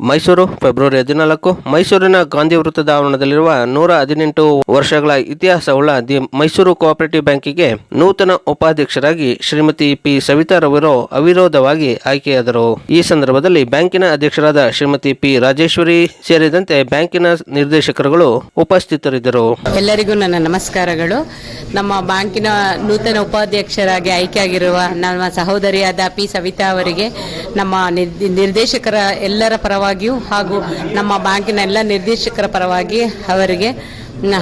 Mysuru, February ಹದಿನಾಲ್ಕು. ಮೈಸೂರಿನ ಗಾಂಧಿ ವೃತ್ತದ ಆವರಣದಲ್ಲಿರುವ ನೂರ ಹದಿನೆಂಟು ವರ್ಷಗಳ ಇತಿಹಾಸವುಳ್ಳ ದಿ ಮೈಸೂರು ಕೋಆಪರೇಟಿವ್ ಬ್ಯಾಂಕಿಗೆ ನೂತನ ಉಪಾಧ್ಯಕ್ಷರಾಗಿ ಶ್ರೀಮತಿ ಪಿ. ಸವಿತಾರವರು ಅವಿರೋಧವಾಗಿ ಆಯ್ಕೆಯಾದರು. ಈ ಸಂದರ್ಭದಲ್ಲಿ ಬ್ಯಾಂಕಿನ ಅಧ್ಯಕ್ಷರಾದ ಶ್ರೀಮತಿ ಪಿ. ರಾಜೇಶ್ವರಿ ಸೇರಿದಂತೆ ಬ್ಯಾಂಕಿನ ನಿರ್ದೇಶಕರುಗಳು ಉಪಸ್ಥಿತರಿದ್ದರು. ಎಲ್ಲರಿಗೂ ನನ್ನ ನಮಸ್ಕಾರಗಳು. ನಮ್ಮ ಬ್ಯಾಂಕಿನ ನೂತನ ಉಪಾಧ್ಯಕ್ಷರಾಗಿ ಆಯ್ಕೆಯಾಗಿರುವ ನಮ್ಮ ಸಹೋದರಿಯಾದ ಪಿ. ಸವಿತಾ ಅವರಿಗೆ, ನಮ್ಮ ನಿರ್- ನಿರ್ದೇಶಕರ ಎಲ್ಲರ ಪರವಾಗಿಯೂ ಹಾಗೂ ನಮ್ಮ ಬ್ಯಾಂಕಿನ ಎಲ್ಲ ನಿರ್ದೇಶಕರ ಪರವಾಗಿ ಅವರಿಗೆ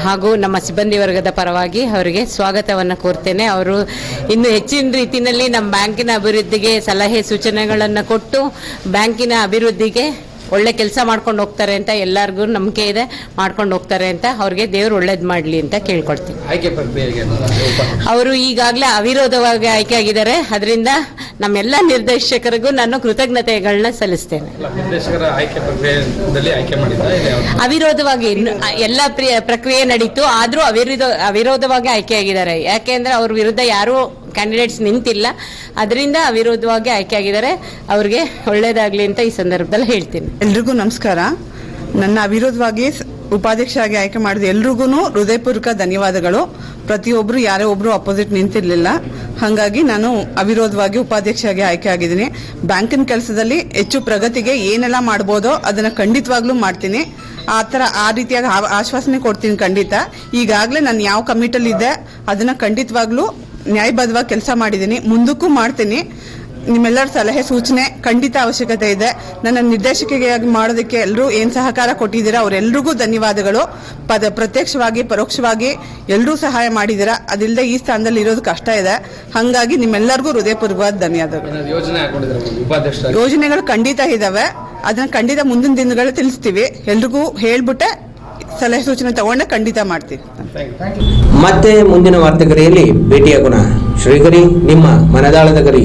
ಹಾಗೂ ನಮ್ಮ ಸಿಬ್ಬಂದಿ ವರ್ಗದ ಪರವಾಗಿ ಅವರಿಗೆ ಸ್ವಾಗತವನ್ನು ಕೋರ್ತೇನೆ. ಅವರು ಇನ್ನು ಹೆಚ್ಚಿನ ರೀತಿಯಲ್ಲಿ ನಮ್ಮ ಬ್ಯಾಂಕಿನ ಅಭಿವೃದ್ಧಿಗೆ ಸಲಹೆ ಸೂಚನೆಗಳನ್ನು ಕೊಟ್ಟು ಬ್ಯಾಂಕಿನ ಅಭಿವೃದ್ಧಿಗೆ ಒಳ್ಳೆ ಕೆಲಸ ಮಾಡ್ಕೊಂಡು ಹೋಗ್ತಾರೆ ಅಂತ ಎಲ್ಲರಿಗೂ ನಂಬಿಕೆ ಇದೆ. ಮಾಡ್ಕೊಂಡು ಹೋಗ್ತಾರೆ ಅಂತ ಅವ್ರಿಗೆ ದೇವ್ರು ಒಳ್ಳೇದು ಮಾಡಲಿ ಅಂತ ಕೇಳ್ಕೊಡ್ತೀನಿ ಅವರು ಈಗಾಗಲೇ ಅವಿರೋಧವಾಗಿ ಆಯ್ಕೆ ಆಗಿದ್ದಾರೆ. ಅದರಿಂದ ನಮ್ಮೆಲ್ಲ ನಿರ್ದೇಶಕರಿಗೂ ನಾನು ಕೃತಜ್ಞತೆಗಳನ್ನ ಸಲ್ಲಿಸ್ತೇನೆ. ನಿರ್ದೇಶಕರ ಆಯ್ಕೆ ಪ್ರಕ್ರಿಯೆಯಲ್ಲಿ ಆಯ್ಕೆ ಮಾಡಿದ್ದ ಇದೆ ಅವಿರೋಧವಾಗಿ ಇನ್ನು ಎಲ್ಲ ಪ್ರಿಯ- ಪ್ರಕ್ರಿಯೆ ನಡೀತು ಆದರೂ ಅವಿರೋಧ ಅವಿರೋಧವಾಗಿ ಆಯ್ಕೆಯಾಗಿದ್ದಾರೆ. ಯಾಕೆಂದ್ರೆ ಅವ್ರ ವಿರುದ್ಧ ಯಾರೂ ಕ್ಯಾಂಡಿಡೇಟ್ಸ್ ನಿಂತಿಲ್ಲ. ಅದರಿಂದ ಅವಿರೋಧವಾಗಿ ಆಯ್ಕೆಯಾಗಿದ್ದಾರೆ. ಅವ್ರಿಗೆ ಒಳ್ಳೇದಾಗ್ಲಿ ಅಂತ ಈ ಸಂದರ್ಭದಲ್ಲಿ ಹೇಳ್ತೀನಿ. ಎಲ್ರಿಗೂ ನಮಸ್ಕಾರ. ನನ್ನ ಅವಿರೋಧವಾಗಿ ಉಪಾಧ್ಯಕ್ಷರಾಗಿ ಆಯ್ಕೆ ಮಾಡಿದ ಎಲ್ರಿಗೂ ಹೃದಯಪೂರ್ವಕ ಧನ್ಯವಾದಗಳು. ಪ್ರತಿಯೊಬ್ಬರು ಯಾರೇ ಒಬ್ಬರು ಅಪೋಸಿಟ್ ನಿಂತಿರಲಿಲ್ಲ. ಹಾಗಾಗಿ ನಾನು ಅವಿರೋಧವಾಗಿ ಉಪಾಧ್ಯಕ್ಷರಾಗಿ ಆಯ್ಕೆ ಆಗಿದ್ದೀನಿ. ಬ್ಯಾಂಕಿನ ಕೆಲಸದಲ್ಲಿ ಹೆಚ್ಚು ಪ್ರಗತಿಗೆ ಏನೆಲ್ಲ ಮಾಡ್ಬೋದೋ ಅದನ್ನ ಖಂಡಿತವಾಗ್ಲೂ ಮಾಡ್ತೀನಿ. ಆ ಥರ ಆ ರೀತಿಯಾಗಿ ಆಶ್ವಾಸನೆ ಕೊಡ್ತೀನಿ ಖಂಡಿತ. ಈಗಾಗಲೇ ನಾನು ಯಾವ ಕಮಿಟಲ್ಲಿ ಇದ್ದೆ, ಅದನ್ನ ಖಂಡಿತವಾಗ್ಲೂ ನ್ಯಾಯಬದ್ಧವಾಗಿ ಕೆಲಸ ಮಾಡಿದ್ದೀನಿ. ಮುಂದಕ್ಕೂ ಮಾಡ್ತೀನಿ. ನಿಮ್ಮೆಲ್ಲರ ಸಲಹೆ ಸೂಚನೆ ಖಂಡಿತ ಅವಶ್ಯಕತೆ ಇದೆ. ನನ್ನ ನಿರ್ದೇಶಕಿಗೆ ಮಾಡೋದಕ್ಕೆ ಎಲ್ಲರೂ ಏನು ಸಹಕಾರ ಕೊಟ್ಟಿದ್ದೀರಾ ಅವರೆಲ್ಲರಿಗೂ ಧನ್ಯವಾದಗಳು. ಪದ ಪ್ರತ್ಯಕ್ಷವಾಗಿ ಪರೋಕ್ಷವಾಗಿ ಎಲ್ಲರೂ ಸಹಾಯ ಮಾಡಿದ್ದೀರಾ ಅದಿಲ್ಲದೆ ಈ ಸ್ಥಾನದಲ್ಲಿ ಇರೋದು ಕಷ್ಟ ಇದೆ. ಹಾಗಾಗಿ ನಿಮ್ಮೆಲ್ಲರಿಗೂ ಹೃದಯಪೂರ್ವಕ ಧನ್ಯವಾದಗಳು. ಯೋಜನೆ ಹಾಕೊಂಡಿದ್ರೆ ಉಪಾಧ್ಯಕ್ಷ ಯೋಜನೆಗಳು ಖಂಡಿತ ಇದ್ದಾವೆ ಅದನ್ನ ಖಂಡಿತ ಮುಂದಿನ ದಿನಗಳು ತಿಳಿಸ್ತೀವಿ. ಎಲ್ರಿಗೂ ಹೇಳ್ಬಿಟ್ಟೆ ಸಲಹೆ ಸೂಚನೆ ತಗೊಂಡೆ ಖಂಡಿತ ಮಾಡ್ತೀವಿ. ಮತ್ತೆ ಮುಂದಿನ ವಾರ್ತೆಗರಿಯಲ್ಲಿ ಭೇಟಿಯಾಗೋಣ. ಶ್ರೀಗರಿ ನಿಮ್ಮ ಮನದಾಳದ ಗರಿ.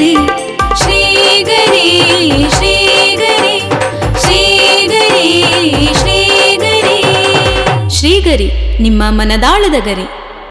ಶ್ರೀಗರಿ ನಿಮ್ಮ ಮನದಾಳದ ಗರಿ.